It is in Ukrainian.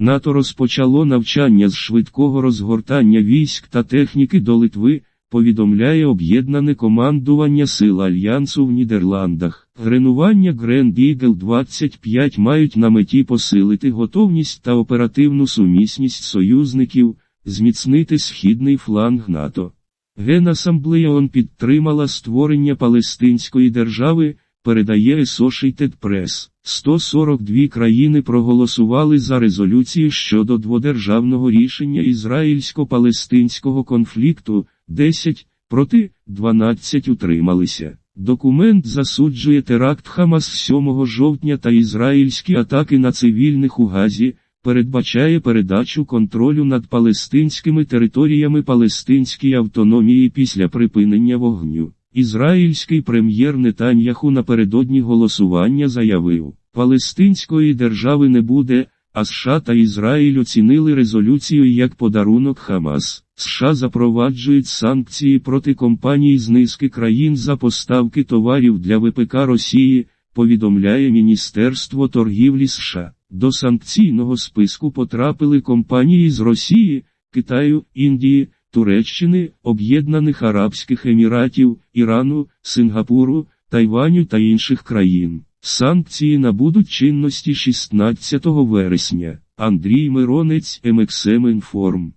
НАТО розпочало навчання з швидкого розгортання військ та техніки до Литви, повідомляє об'єднане командування сил Альянсу в Нідерландах. Гренування Grand Eagle 25 мають на меті посилити готовність та оперативну сумісність союзників, зміцнити східний фланг НАТО. Генасамблея ООН підтримала створення Палестинської держави, передає Associated Press. 142 країни проголосували за резолюцію щодо дводержавного рішення ізраїльсько-палестинського конфлікту, 10 проти, 12 утрималися. Документ засуджує теракт Хамас 7 жовтня та ізраїльські атаки на цивільних у Газі, передбачає передачу контролю над палестинськими територіями палестинській автономії після припинення вогню. Ізраїльський прем'єр Нетаньяху напередодні голосування заявив, Палестинської держави не буде, а США та Ізраїль оцінили резолюцію як подарунок Хамас. США запроваджують санкції проти компаній з низки країн за поставки товарів для ВПК Росії, повідомляє Міністерство торгівлі США. До санкційного списку потрапили компанії з Росії, Китаю, Індії, Туреччини, Об'єднаних Арабських Еміратів, Ірану, Сингапуру, Тайваню та інших країн. Санкції набудуть чинності 16 вересня. Андрій Миронець, МХМ Інформ.